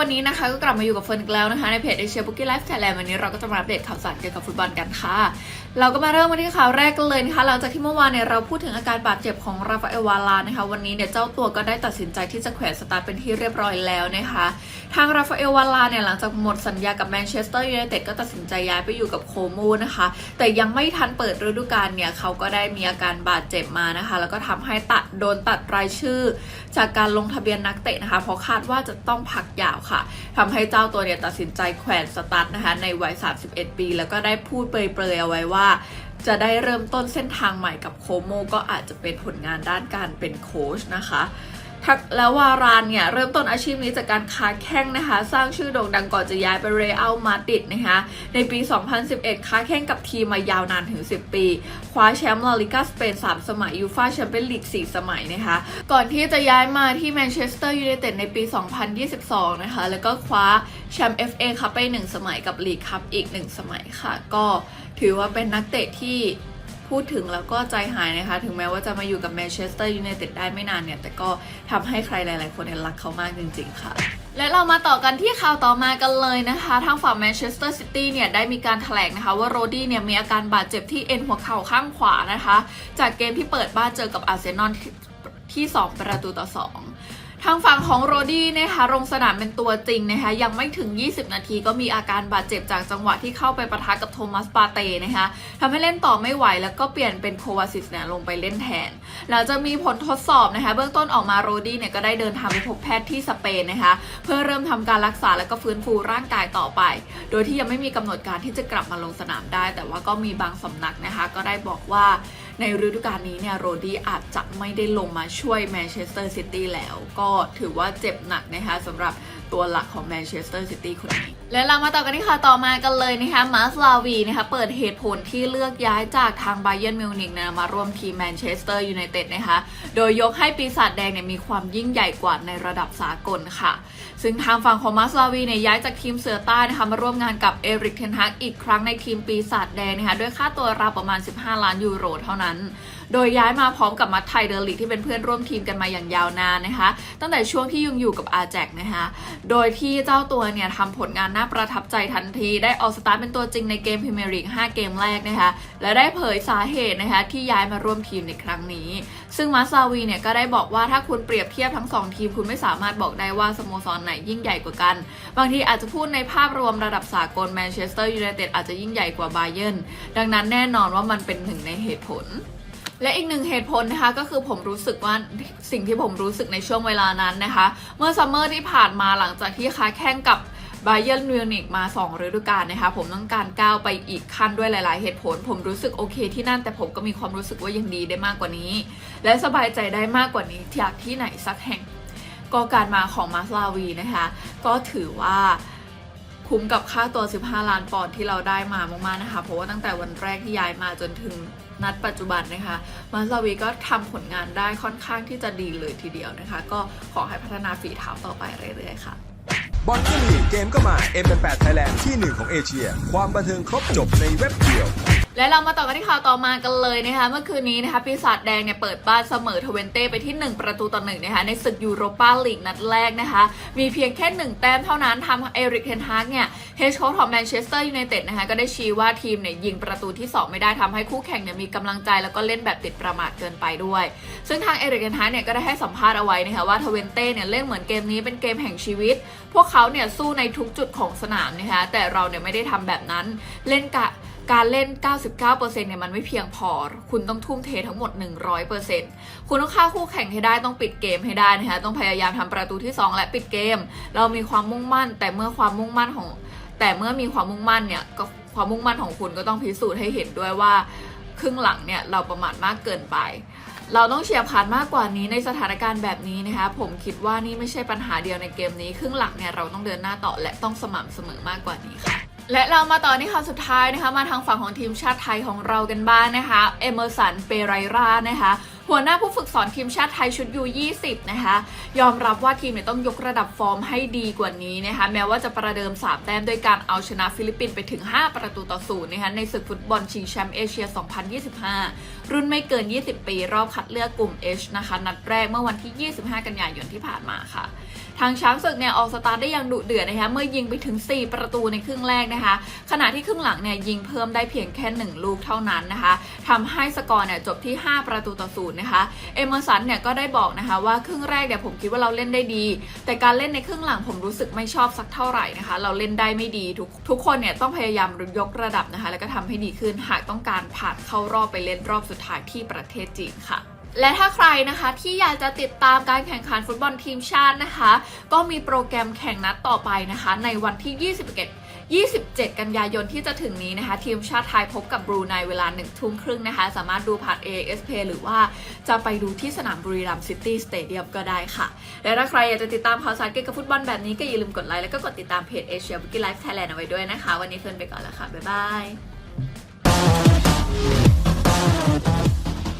วันนี้นะคะก็กลับมาอยู่กับเฟิร์นกแล้วนะคะในเพจเอเชียบุกี้ไลฟ์ไทยแลนด์วันนี้เราก็จะมาอัปเดตข่าวสารเกี่ยวกับฟุตบอลกันค่ะ เราก็มาเริ่มกันที่ข่าวแรกกันเลยนะคะ หลังจากที่เมื่อวานเนี่ยเราพูดถึงอาการบาดเจ็บของราฟาเอลวาลานะคะ วันนี้เนี่ยเจ้าตัวก็ได้ตัดสินใจที่จะแขวนสตาร์เป็นที่เรียบร้อยแล้วนะคะ ทางราฟาเอลวาลาเนี่ยหลังจากหมดสัญญากับแมนเชสเตอร์ยูไนเต็ดก็ตัดสินใจย้ายไปอยู่กับโคโมนะคะ แต่ยังไม่ทันเปิดฤดูกาลเนี่ยเขาก็ได้มีอาการบาดเจ็บมานะคะ แล้วก็ทำให้ตัดโดนตัดรายชื่อ จากการลงทะเบียนนักเตะนะคะ เพราะคาดว่าจะต้องพักยาวค่ะทำให้เจ้าตัวเนี่ยตัดสินใจแขวนสตาร์ทนะคะในวัย 31 ปี แล้วก็ได้พูดเปรยๆเอาไว้ว่าจะได้เริ่มต้นเส้นทางใหม่กับโคโมก็อาจจะเป็นผลงานด้านการเป็นโค้ชนะคะ ทักแล้ววารานเนี่ยเริ่มต้นอาชีพนี้จากการค้าแข้งนะคะ สร้างชื่อโด่งดังก่อนจะย้ายไปเรอัลมาดริดนะคะในปี 2011 ค้าแข่งกับทีมมายาวนานถึง 10 ปี คว้าแชมป์ลาลิกาสเปน 3 สมัยยูฟาแชมเปี้ยนลีก 4 สมัยนะคะ ก่อนที่จะย้ายมาที่แมนเชสเตอร์ยูไนเต็ดในปี 2022 นะคะ แล้วก็คว้าแชมป์ FA คัพไป 1 สมัยกับลีกคัพอีก 1 สมัยค่ะ ก็ถือว่าเป็นนักเตะที่ พูดถึงแล้วก็ใจหายนะคะ ถึงแม้ว่าจะมาอยู่กับแมนเชสเตอร์ยูไนเต็ดได้ไม่นานเนี่ย แต่ก็ทำให้ใครหลาย ๆ คนรักเขามากจริง ๆ ค่ะและเรามาต่อกันที่ข่าวต่อมากันเลยนะคะ ทางฝั่งแมนเชสเตอร์ซิตี้เนี่ยได้มีการแถลงนะคะว่าโรดี้เนี่ยมีอาการบาดเจ็บที่เอ็นหัวเข่าข้างขวานะคะ จากเกมที่เปิดบ้านเจอกับอาร์เซนอลที่ที่2ประตูต่อ 2 ทางฝั่งของโรดี้นะคะลงสนามเป็นตัวจริงนะคะยังไม่ถึง 20 นาทีก็มีอาการบาดเจ็บจากจังหวะที่เข้าไปปะทะกับโทมัสปาเต้นะคะทำให้เล่นต่อไม่ไหวแล้วก็เปลี่ยนเป็นโควาซิสเนี่ยลงไปเล่นแทนหลังจากมีผลทดสอบนะคะเบื้องต้นออกมาโรดี้เนี่ยก็ได้เดินทางไปพบแพทย์ที่สเปนนะคะเพื่อเริ่มทำการรักษาแล้วก็ฟื้นฟูร่างกายต่อไป โดยที่ยังไม่มีกำหนดการที่จะกลับมาลงสนามได้ แต่ว่าก็มีบางสำนักนะคะก็ได้บอกว่า ในฤดูกาลนี้เนี่ยโรดี้อาจจะไม่ได้ลงมาช่วยแมนเชสเตอร์ซิตี้แล้ว ก็ถือว่าเจ็บหนักนะคะสำหรับตัวหลักของแมนเชสเตอร์ซิตี้คนนี้ และเรามาต่อกันที่ข่าวต่อมากันเลยนะคะมาสลาวีนะคะเปิดเหตุผลที่เลือกย้ายจากทางไบเยนมิวนิกนะมาร่วมทีมแมนเชสเตอร์ยูไนเต็ดนะคะโดยยกให้ปีศาจแดงเนี่ยมีความยิ่งใหญ่กว่าในระดับสากลค่ะ ซึ่งทางฝั่งของมาสลาวีเนี่ยย้ายจากทีมเสือใต้นะคะมาร่วมงานกับเอริกเทนฮักอีกครั้งในทีมปีศาจแดงนะคะด้วยค่าตัวราวประมาณ 15 ล้านยูโรเท่านั้น โดยย้ายมาพร้อมกับมัตไทเดอร์ลิกที่เป็นเพื่อนร่วมทีมกันมาอย่างยาวนานนะคะ ตั้งแต่ช่วงที่ยังอยู่กับอาแจกนะคะ โดยที่เจ้าตัวเนี่ยทำผลงานน่าประทับใจทันที ได้ออกสตาร์ทเป็นตัวจริงในเกมพรีเมียร์ลีก5เกมแรกนะคะ และได้เผยสาเหตุนะคะที่ย้ายมาร่วมทีมในครั้งนี้ ซึ่งมาซาวีเนี่ยก็ได้บอกว่าถ้าคุณเปรียบเทียบทั้งสองทีมคุณไม่สามารถบอกได้ว่าสโมสรไหนยิ่งใหญ่กว่ากัน บางทีอาจจะพูดในภาพรวมระดับสากลแมนเชสเตอร์ยูไนเต็ดอาจจะยิ่งใหญ่กว่าไบเย r n ดังนั้นแน่นอนว่ามันเป็นหนึ่งในเหตุผล และอีกหนึ่งเหตุผลนะคะก็คือผมรู้สึกว่าสิ่งที่ผมรู้สึกในช่วงเวลานั้นนะคะ เมื่อซัมเมอร์ที่ผ่านมาหลังจากที่ค้าแข่งกับไบเย r n นมิวนิกมา 2 ฤดูกาลนะคะ ผมต้องการก้าวไปอีกขั้นด้วยหลาย ๆ เหตุผล ผมรู้สึกโอเคที่นั่นแต่ผมก็มีความรู้สึกว่ายังดีได้มากกว่านี้ และสบายใจได้มากกว่านี้จากที่ไหนสักแห่ง ก็การมาของมาสลาวีนะคะ ก็ถือว่า คุ้มกับค่าตัว 15 ล้านปอนด์ที่เราได้มามากๆนะคะ เพราะว่าตั้งแต่วันแรกที่ย้ายมาจนถึงนัดปัจจุบันนะคะมาซาวีก็ทำผลงานได้ค่อนข้างที่จะดีเลยทีเดียวนะคะ ก็ขอให้พัฒนาฝีเท้าต่อไปเรื่อยๆค่ะบอลก็มีเกมก็มา M8 Thailand ที่หนึ่งของเอเชีย ความบันเทิงครบจบในเว็บเดียว และเรามาต่อกันที่ข่าวต่อมากันเลยนะคะ เมื่อคืนนี้นะคะปีศาจแดงเนี่ยเปิดบ้านเสมอทเวนเต้ไปที่ 1 ประตูต่อหนึ่งนะคะในศึกยูโรปาลีกนัดแรกนะคะ มีเพียงแค่ 1 แต้มเท่านั้นทำให้เอริกเทนฮากเนี่ยเฮดโค้ชของแมนเชสเตอร์ยูไนเต็ดนะคะก็ได้ชี้ว่าทีมเนี่ยยิงประตูที่ 2 ไม่ได้ทำให้คู่แข่งเนี่ยมีกำลังใจแล้วก็เล่นแบบติดประมาทเกินไปด้วย ซึ่งทางเอริกเทนฮากเนี่ยก็ได้ให้สัมภาษณ์เอาไว้นะคะว่าทเวนเต้เนี่ยเล่นเหมือนเกมนี้เป็นเกมแห่งชีวิต พวกเขาเนี่ยสู้ในทุกจุดของสนามนะคะแต่เราเนี่ยไม่ได้ทำแบบนั้นเล่นกะ การเล่น 99%เนี่ยมันไม่เพียงพอ คุณต้องทุ่มเททั้งหมด 100%คุณต้องฆ่าคู่แข่งให้ได้ต้องปิดเกมให้ได้นะคะต้องพยายามทำประตูที่ 2 และปิดเกม เรามีความมุ่งมั่น แต่เมื่อความมุ่งมั่นของ แต่เมื่อมีความมุ่งมั่นเนี่ยก็ความมุ่งมั่นของคุณก็ต้องพิสูจน์ให้เห็นด้วยว่าครึ่งหลังเนี่ยเราประมาทมากเกินไป เราต้องเฉียบขาดมากกว่านี้ในสถานการณ์แบบนี้นะคะ ผมคิดว่านี่ไม่ใช่ปัญหาเดียวในเกมนี้ ครึ่งหลังเนี่ยเราต้องเดินหน้าต่อและต้องสม่ำเสมอมากกว่านี้ค่ะ และเรามาต่อที่ข่าวสุดท้ายนะคะ มาทางฝั่งของทีมชาติไทยของเรากันบ้างนะคะ เอเมอร์สัน เปไรรานะคะหัวหน้าผู้ฝึกสอนทีมชาติไทยชุดยู20นะคะ ยอมรับว่าทีมเนี่ยต้องยกระดับฟอร์มให้ดีกว่านี้นะคะ แม้ว่าจะประเดิม 3 แต้มด้วยการเอาชนะฟิลิปปินส์ไปถึง 5 ประตูต่อศูนย์นะคะในศึกฟุตบอลชิงแชมป์เอเชีย 2025 รุ่นไม่เกิน 20 ปี รอบคัดเลือกกลุ่ม H นะคะ นัดแรกเมื่อวันที่ 25 กันยายนที่ผ่านมาค่ะางช้างศึกเนี่ยออกสตาร์ทได้อย่างดุเดือดนะคะเมื่อยิงไปถึง 4 ประตูในครึ่งแรกนะคะ ขณะที่ครึ่งหลังเนี่ยยิงเพิ่มได้เพียงแค่ 1 ลูกเท่านั้นนะคะทำให้สกอร์เนี่ยจบที่ 5 ประตูต่อศูนย์นะคะเอเมอร์สันเนี่ยก็ได้บอกนะคะว่าครึ่งแรกเนี่ยผมคิดว่าเราเล่นได้ดี แต่การเล่นในครึ่งหลังผมรู้สึกไม่ชอบสักเท่าไหร่นะคะ เราเล่นได้ไม่ดีทุกทุกคนเนี่ยต้องพยายามยกระดับนะคะ แล้วก็ทำให้ดีขึ้นหากต้องการผ่านเข้ารอบไปเล่นรอบสุดท้ายที่ประเทศจีนค่ะ และถ้าใครนะคะที่อยากจะติดตามการแข่งขันฟุตบอลทีมชาตินะคะ ก็มีโปรแกรมแข่งนัดต่อไปนะคะ ในวันที่ 21 27 กันยายนที่จะถึงนี้นะคะ ทีมชาติไทยพบกับบรูไนเวลา1ทุ่มครึ่งนะคะ สามารถดูผ่าน ASP หรือว่าจะไปดูที่สนามบุรีรัมย์ซิตี้สเตเดียมก็ได้ค่ะ และถ้าใครอยากจะติดตามข่าวสารเกี่ยวกับฟุตบอลแบบนี้ก็อย่าลืมกดไลค์แล้วก็กดติดตามเพจ Asia b o o k i e Life Thailand เอาไว้ด้วยนะคะ วันนี้เฟิร์นไปก่อนแล้วค่ะ บ๊ายบาย